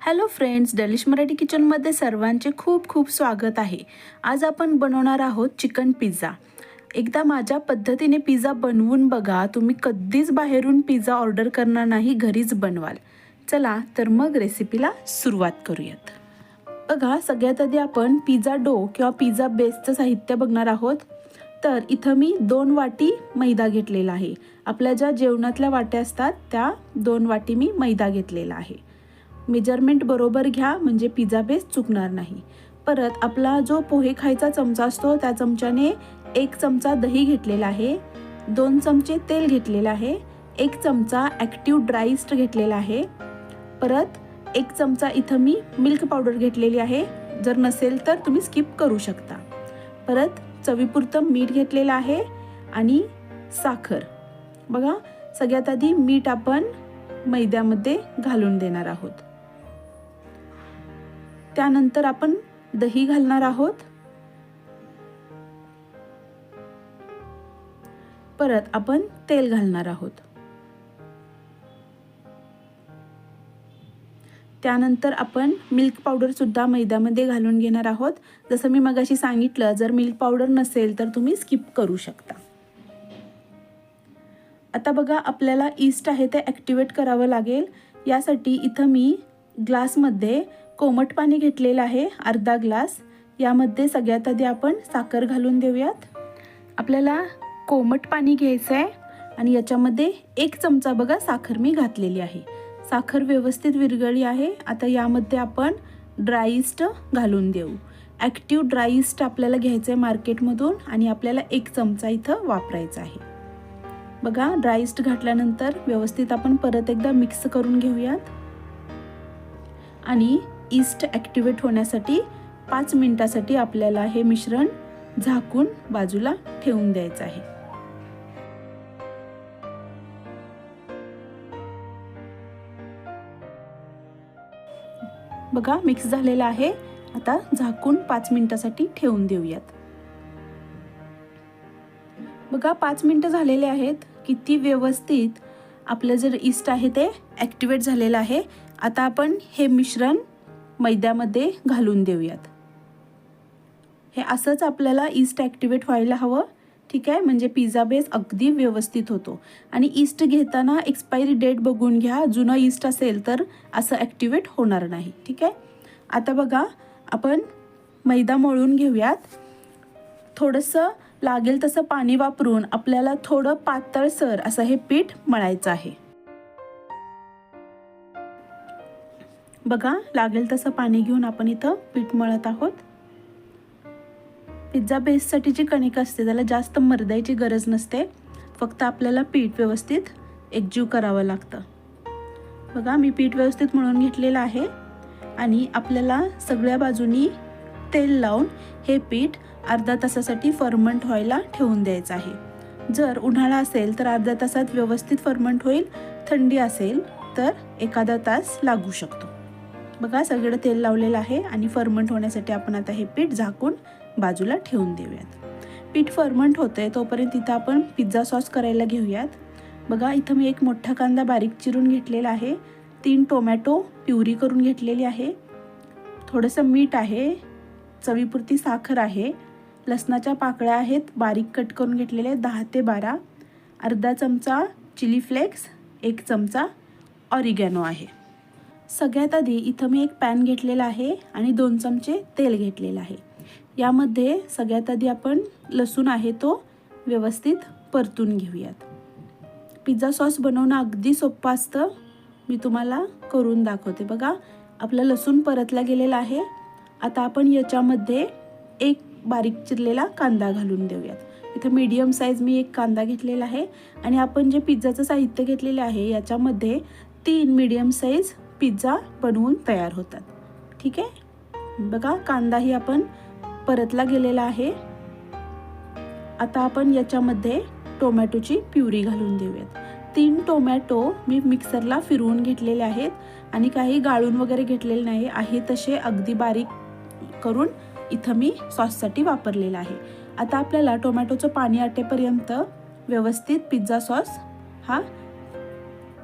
Hello friends डलिश Marathi किचनमध्ये सर्वांचे खूप खूप स्वागत आहे. आज आपण बनवणार आहोत चिकन पिझ्झा. एकदा माझ्या पद्धतीने पिझ्झा बनवून बघा. तुम्ही कधीच बाहेरून पिझ्झा ऑर्डर करणार नाही घरीच बनवाल. चला तर मग रेसिपीला सुरुवात करूयात. बघा सगळ्यात आधी आपण पिझ्झा डो किंवा पिझ्झा बेसचं साहित्य बघणार आहोत. तर इथं मी दोन वाटी मैदा घेतलेला आहे. आपल्या ज्या जेवणातल्या वाट्या असतात त्या दोन वाटी मी मैदा घेतलेला आहे. मेजरमेंट बरोबर घ्या म्हणजे पिझ्झा बेस चुकणार नाही. परत आपला जो पोहे खायचा चमचा असतो त्या चमच्याने एक चमचा दही घेतलेला आहे दोन चमचे तेल घेतलेलं आहे एक चमचा ॲक्टिव्ह ड्राईस्ट घेतलेला आहे. परत एक चमचा इथं मी मिल्क पावडर घेतलेली आहे जर नसेल तर तुम्ही स्किप करू शकता. परत चवीपुरतं मीठ घेतलेलं आहे आणि साखर. बघा सगळ्यात आधी मीठ आपण मैद्यामध्ये घालून देणार आहोत. त्यानंतर आपण दही घालणार आहोत. परत आपण तेल घालणार आहोत. त्यानंतर आपण मिल्क पावडर सुद्धा मैद्यामध्ये घालून घेणार आहोत. जसं मी मगाशी सांगितलं जर मिल्क पावडर नसेल तर तुम्ही स्किप करू शकता. आता बघा आपल्याला ईस्ट आहे ते ॲक्टिवेट करावं लागेल. यासाठी इथं मी ग्लासमध्ये कोमट पाणी घेतलेलं आहे अर्धा ग्लास. यामध्ये सगळ्यात आधी आपण साखर घालून देऊयात. आपल्याला कोमट पाणी घ्यायचं आहे आणि याच्यामध्ये एक चमचा बघा साखर मी घातलेली आहे. साखर व्यवस्थित विरघळली आहे. आता यामध्ये आपण ड्राईस्ट घालून देऊ. ॲक्टिव्ह ड्राईस्ट आपल्याला घ्यायचं आहे मार्केटमधून आणि आपल्याला एक चमचा इथं वापरायचा आहे. बघा ड्राईस्ट घातल्यानंतर व्यवस्थित आपण परत एकदा मिक्स करून घेऊयात. आणि ईस्ट ॲक्टिवेट होण्यासाठी पाच मिनिटासाठी आपल्याला हे मिश्रण झाकून बाजूला ठेवून द्यायचं आहे. बघा मिक्स झालेलं आहे. आता झाकून पाच मिनिटासाठी ठेवून देऊयात. बघा पाच मिनटं झालेले आहेत. किती व्यवस्थित आपलं जर इस्ट आहे ते ॲक्टिवेट झालेलं आहे. आता आपण हे मिश्रण मैद्यामध्ये घालून देऊयात. हे असंच आपल्याला ईस्ट ॲक्टिवेट व्हायला हवं. ठीक आहे? म्हणजे पिझ्झा बेस अगदी व्यवस्थित होतो. आणि ईस्ट घेताना एक्सपायरी डेट बघून घ्या. जुनं ईस्ट असेल तर असं ॲक्टिवेट होणार नाही. ठीक आहे? आता बघा आपण मैदा मळून घेऊयात. थोडंसं लागेल तसं पाणी वापरून आपल्याला थोडं पातळसर असं हे पीठ मळायचं आहे. बघा लागेल तसं पाणी घेऊन आपण इथं पीठ मळत आहोत. पिझ्झा बेससाठी जी कणिक असते त्याला जास्त मरदायची गरज नसते. फक्त आपल्याला पीठ व्यवस्थित एकजीव करावं लागतं. बघा मी पीठ व्यवस्थित मळून घेतलेलं आहे. आणि आपल्याला सगळ्या बाजूनी तेल लावून हे पीठ अर्धा तासासाठी फर्मंट व्हायला ठेवून द्यायचं आहे. जर उन्हाळा असेल तर अर्ध्या तासात व्यवस्थित फर्मंट होईल. थंडी असेल तर एखादा तास लागू शकतो. बघा सगळं तेल लावलेलं आहे आणि फर्मंट होण्यासाठी आपण आता हे पीठ झाकून बाजूला ठेवून देऊयात. पीठ फर्मंट होतं आहे तोपर्यंत तिथं आपण पिझ्झा सॉस करायला घेऊयात. बघा इथं मी एक मोठा कांदा बारीक चिरून घेतलेला आहे. तीन टोमॅटो प्युरी करून घेतलेली आहे. थोडंसं मीठ आहे चवीपुरती साखर आहे. लसणाच्या पाकळ्या आहेत बारीक कट करून घेतलेले दहा ते बारा. अर्धा चमचा चिली फ्लेक्स एक चमचा ऑरिगॅनो आहे. सगळ्यात आधी इथं मी एक पॅन घेतलेला आहे आणि दोन चमचे तेल घेतलेलं आहे. यामध्ये सगळ्यात आधी आपण लसूण आहे तो व्यवस्थित परतून घेऊयात. पिझ्झा सॉस बनवणं अगदी सोपं असतं. मी तुम्हाला करून दाखवते बघा. आपला लसूण परतला गेलेला आहे. आता आपण याच्यामध्ये एक बारीक चिरलेला कांदा घालून देऊयात. इथं मीडियम साईज मी एक कांदा घेतलेला आहे. आणि आपण जे पिझ्झाचं साहित्य घेतलेलं आहे याच्यामध्ये तीन मीडियम साईज पिझ्झा बनवून तयार होतात. ठीक आहे? बघा कांदाही आपण परतला गेलेला आहे. आता आपण याच्यामध्ये टोमॅटोची प्युरी घालून देऊयात. तीन टोमॅटो मी मिक्सरला फिरवून घेतलेले आहेत आणि काही गाळून वगैरे घेतलेले नाही. आहे तसे अगदी बारीक करून इथं मी सॉससाठी वापरलेला आहे. आता आपल्याला टोमॅटोचं पाणी आटेपर्यंत व्यवस्थित पिझ्झा सॉस हा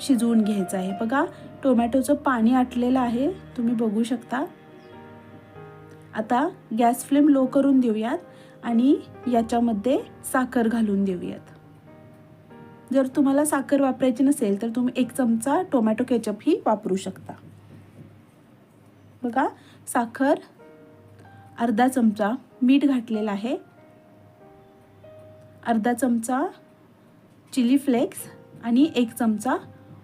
शिजवून घ्यायचा आहे. बघा टोमॅटोचं पाणी आटलेलं आहे तुम्ही बघू शकता. आता गॅस फ्लेम लो करून देऊयात आणि याच्यामध्ये साखर घालून देऊयात. जर तुम्हाला साखर वापरायची नसेल तर तुम्ही एक चमचा टोमॅटो केचपही वापरू शकता. बघा साखर अर्धा चमचा मीठ घातलेलं आहे. अर्धा चमचा चिली फ्लेक्स आणि एक चमचा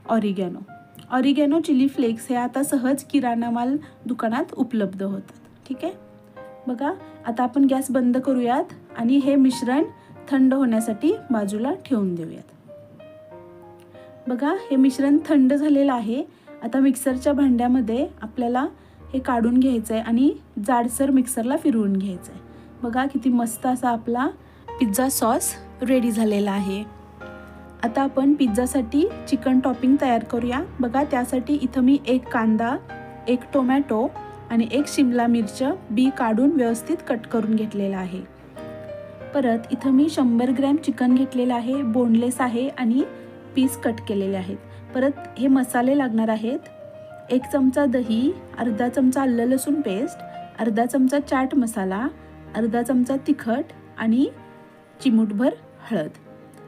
ऑरिगॅनो. ऑरिगॅनो चिली फ्लेक्स हे आता सहज किराणा माल दुकानात उपलब्ध होतात. ठीक आहे? बघा आता आपण गॅस बंद करूयात आणि हे मिश्रण थंड होण्यासाठी बाजूला ठेवून देऊयात. बघा हे मिश्रण थंड झालेलं आहे. आता मिक्सरच्या भांड्यामध्ये आपल्याला हे काढून घ्यायचं आहे आणि जाडसर मिक्सरला फिरवून घ्यायचं आहे बघा किती मस्त असा आपला पिझ्झा सॉस रेडी झालेला आहे. आता आपण पिझ्झासाठी चिकन टॉपिंग तयार करूया. बघा त्यासाठी इथं मी एक कांदा एक टोमॅटो आणि एक शिमला मिरचं बी काढून व्यवस्थित कट करून घेतलेला आहे. परत इथं मी शंभर ग्रॅम चिकन घेतलेलं आहे बोनलेस आहे आणि पीस कट केलेले आहेत. परत हे मसाले लागणार आहेत. एक चमचा दही अर्धा चमचा आलं लसूण पेस्ट अर्धा चमचा चाट मसाला अर्धा चमचा तिखट आणि चिमूटभर हळद.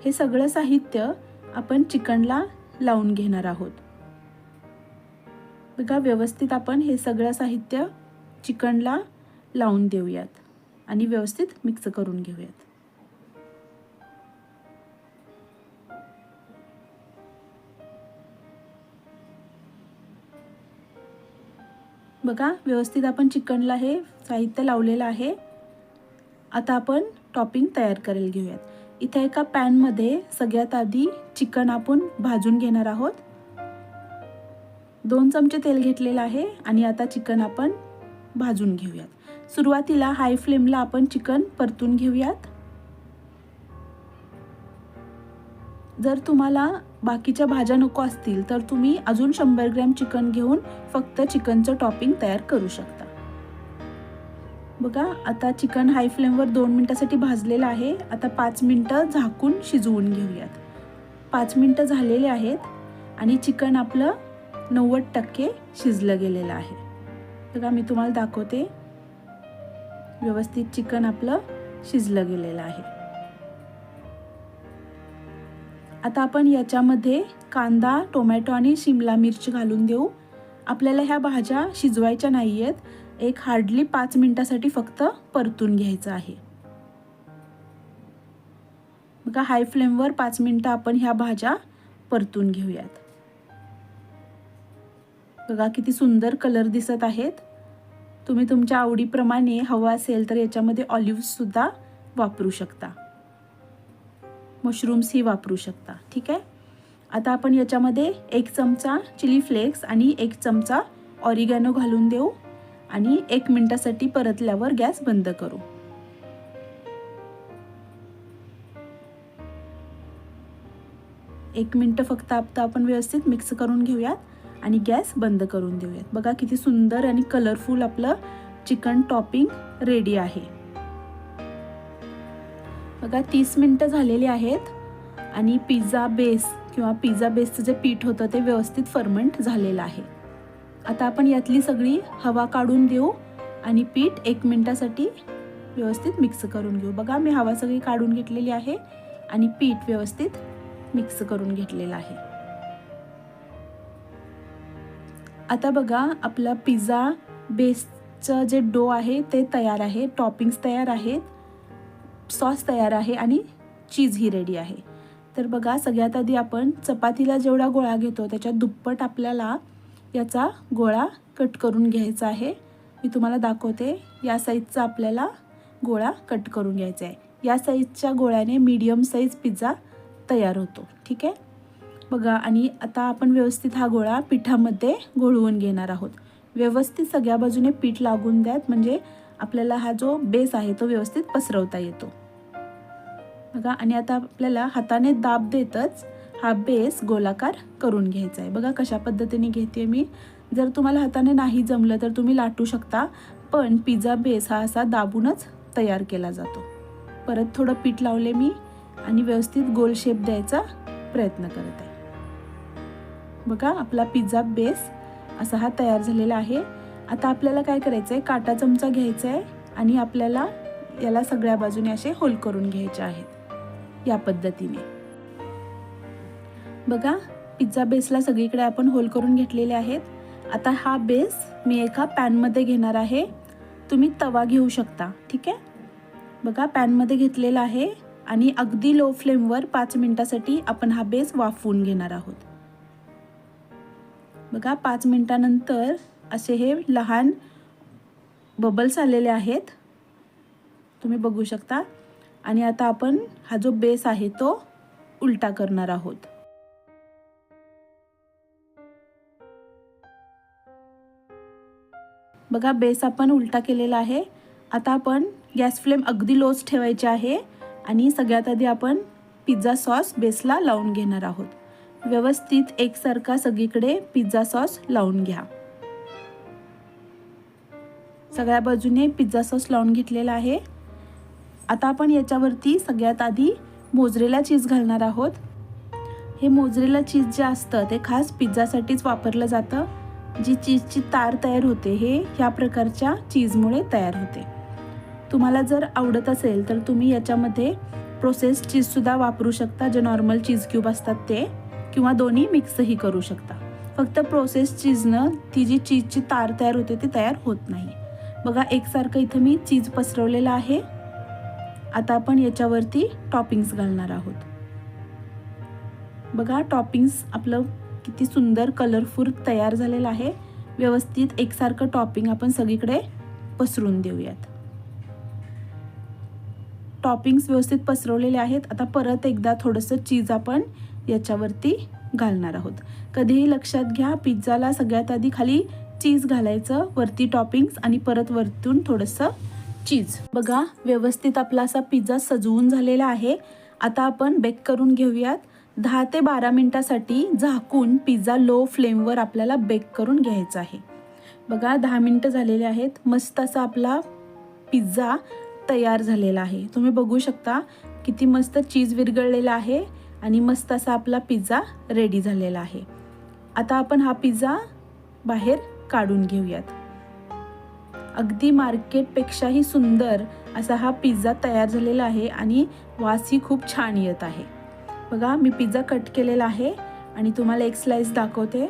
हे सगळं साहित्य आपण चिकनला लावून घेणार आहोत. बघा व्यवस्थित आपण हे सगळं साहित्य चिकनला लावून देऊयात आणि व्यवस्थित मिक्स करून घेऊयात. बघा व्यवस्थित आपण चिकनला हे साहित्य लावलेलं आहे. आता आपण टॉपिंग तयार करेल घेऊयात. इथे एका पॅनमध्ये सगळ्यात आधी चिकन आपण भाजून घेणार आहोत. दोन चमचे तेल घेतलेलं आहे आणि आता चिकन आपण भाजून घेऊयात. सुरुवातीला हाय फ्लेमला आपण चिकन परतून घेऊयात. जर तुम्हाला बाकीच्या भाज्या नको असतील तर तुम्ही अजून शंभर ग्रॅम चिकन घेऊन फक्त चिकनचं टॉपिंग तयार करू शकता. बघा आता चिकन हाय फ्लेमवर दोन मिनटासाठी भाजलेलं आहे. आता पाच मिनटं झाकून शिजवून घेऊयात. पाच मिनटं झालेले आहेत आणि चिकन आपलं नव्वद टक्के शिजलं गेलेलं आहे. बघा मी तुम्हाला दाखवते. व्यवस्थित चिकन आपलं शिजलं गेलेलं आहे. आता आपण याच्यामध्ये कांदा टोमॅटो आणि शिमला मिरची घालून देऊ. आपल्याला ह्या भाज्या शिजवायच्या नाही आहेत एक हार्डली पाच मिनटासाठी फक्त परतून घ्यायचं आहे. बघा हाय फ्लेमवर पाच मिनटं आपण ह्या भाज्या परतून घेऊयात. बघा किती सुंदर कलर दिसत आहेत. तुम्ही तुमच्या आवडीप्रमाणे हवा असेल तर याच्यामध्ये ऑलिव्हसुद्धा वापरू शकता. मशरूम्सही वापरू शकता ठीक आहे? आता आपण याच्यामध्ये एक चमचा चिली फ्लेक्स आणि एक चमचा ऑरिगॅनो घालून देऊ. आणि एक मिनटासाठी परतल्यावर गॅस बंद करू. एक मिनटं फक्त आता आपण व्यवस्थित मिक्स करून घेऊयात आणि गॅस बंद करून देऊयात. बघा किती सुंदर आणि कलरफुल आपलं चिकन टॉपिंग रेडी आहे. बघा तीस मिनटं झालेली आहेत आणि पिझ्झा बेस किंवा पिझ्झा बेसचं जे पीठ होतं ते व्यवस्थित फर्मंट झालेलं आहे. आता आपण यातली सगळी हवा काढून देऊ आणि पीठ एक मिनटासाठी व्यवस्थित मिक्स करून घेऊ. बघा मी हवा सगळी काढून घेतलेली आहे आणि पीठ व्यवस्थित मिक्स करून घेतलेलं आहे. आता बघा आपला पिझ्झा बेसचं जे डो आहे ते तयार आहे. टॉपिंग्स तयार आहेत. सॉस तयार आहे आणि चीज ही रेडी आहे. तर बघा सगळ्यात आधी आपण चपातीला जेवढा गोळा घेतो त्याच्या दुप्पट आपल्याला याचा गोळा कट करून घ्यायचा आहे. मी तुम्हाला दाखवते या साईजचा आपल्याला गोळा कट करून घ्यायचा आहे. या साईजच्या गोळ्याने मीडियम साईज पिझ्झा तयार होतो ठीक आहे? बघा आणि आता आपण व्यवस्थित हा गोळा पिठामध्ये घोळवून घेणार आहोत. व्यवस्थित सगळ्या बाजूने पीठ लागून द्यात म्हणजे आपल्याला हा जो बेस आहे तो व्यवस्थित पसरवता येतो. बघा आणि आता आपल्याला हाताने दाब देतच हा बेस गोलाकार करून घ्यायचा आहे. बघा कशा पद्धतीने घेते मी. जर तुम्हाला हाताने नाही जमलं तर तुम्ही लाटू शकता पण पिझ्झा बेस हा असा दाबूनच तयार केला जातो. परत थोडं पीठ लावले मी आणि व्यवस्थित गोल शेप द्यायचा प्रयत्न करत आहे. बघा आपला पिझ्झा बेस असा हा तयार झालेला आहे. आता आपल्याला काय करायचं आहे काटा चमचा घ्यायचा आहे आणि आपल्याला याला सगळ्या बाजूने असे होल करून घ्यायचे आहेत. या पद्धतीने. बघा पिझ्झा बेसला सगळीकडे आपण होल करून घेतलेले आहेत. आता हा बेस मी एका पॅनमध्ये घेणार आहे. तुम्ही तवा घेऊ शकता ठीक आहे? बघा पॅनमध्ये घेतलेला आहे आणि अगदी लो फ्लेमवर पाच मिनटासाठी आपण हा बेस वाफवून घेणार आहोत. बघा पाच मिनटानंतर असे हे लहान बबल्स आलेले आहेत. तुम्ही बघू शकता. आणि आता आपण हा जो बेस आहे तो उलटा करणार आहोत. बघा बेस आपण उलटा केलेला आहे. आता आपण गॅस फ्लेम अगदी लोच ठेवायची आहे आणि सगळ्यात आधी आपण पिझ्झा सॉस बेसला लावून घेणार आहोत. व्यवस्थित एकसारखा सगळीकडे पिझ्झा सॉस लावून घ्या. सगळ्या बाजूने पिझ्झा सॉस लावून घेतलेला आहे. आता आपण याच्यावरती सगळ्यात आधी मोजरेला चीज घालणार आहोत. हे मोजरेला चीज जे असतं ते खास पिझ्झासाठीच वापरलं जातं. जी चीजची तार तयार होते हे ह्या प्रकारच्या चीजमुळे तयार होते. तुम्हाला जर आवडत असेल तर तुम्ही याच्यामध्ये प्रोसेस चीजसुद्धा वापरू शकता जे नॉर्मल चीज क्यूब असतात ते किंवा दोन्ही मिक्सही करू शकता. फक्त प्रोसेस चीजनं ती जी चीजची तार तयार होते ती तयार होत नाही. बघा एकसारखं इथं मी चीज पसरवलेलं आहे. आता आपण याच्यावरती टॉपिंग्स घालणार आहोत. बघा टॉपिंग्स आपलं किती सुंदर कलरफुल तयार झालेलं आहे. व्यवस्थित एकसारखं टॉपिंग आपण सगळीकडे पसरून देऊयात. टॉपिंग्स व्यवस्थित पसरवलेले आहेत. आता परत एकदा थोडंसं चीज आपण याच्यावरती घालणार आहोत. कधीही लक्षात घ्या पिझ्झाला सगळ्यात आधी खाली चीज घालायचं वरती टॉपिंग्स आणि परत वरतून थोडंसं चीज बघा व्यवस्थित आपला असा पिझ्झा सजवून झालेला आहे. आता आपण बेक करून घेऊयात. दहा ते बारा मिनटासाठी झाकून पिझ्झा लो फ्लेमवर आपल्याला बेक करून घ्यायचा आहे. बघा दहा मिनटं झालेले आहेत. मस्त असा आपला पिझ्झा तयार झालेला आहे. तुम्ही बघू शकता किती मस्त चीज विरघळलेला आहे आणि मस्त असा आपला पिझ्झा रेडी झालेला आहे. आता आपण हा पिझ्झा बाहेर काढून घेऊयात. अगदी मार्केटपेक्षाही सुंदर असा हा पिझ्झा तयार झालेला आहे आणि वासही खूप छान येत आहे. बघा मी पिझ्झा कट केलेला आहे आणि तुम्हाला एक स्लाईस दाखवते.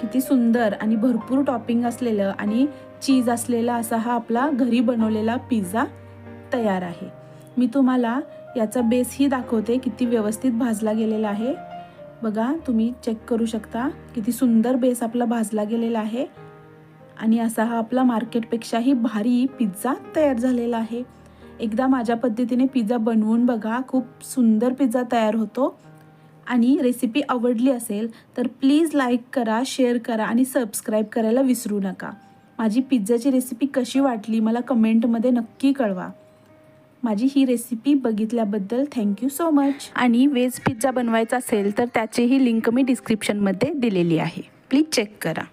किती सुंदर आणि भरपूर टॉपिंग असलेलं आणि चीज असलेला असा हा आपला घरी बनवलेला पिझ्झा तयार आहे. मी तुम्हाला याचा बेसही दाखवते किती व्यवस्थित भाजला गेलेला आहे. बघा तुम्ही चेक करू शकता किती सुंदर बेस आपला भाजला गेलेला आहे. आणि असा हा आपला मार्केटपेक्षाही भारी पिझ्झा तयार झालेला आहे. एकदा माझ्या पद्धतीने पिझ्झा बनवून बघा. खूप सुंदर पिझ्झा तयार होतो. आणि रेसिपी आवडली असेल तर प्लीज लाईक करा शेअर करा आणि सबस्क्राईब करायला विसरू नका. माझी पिझ्झाची रेसिपी कशी वाटली मला कमेंटमध्ये नक्की कळवा. माझी ही रेसिपी बघितल्याबद्दल थँक्यू सो मच आणि वेज पिझ्झा बनवायचा असेल तर त्याचीही लिंक मी डिस्क्रिप्शनमध्ये दिलेली आहे. प्लीज चेक करा.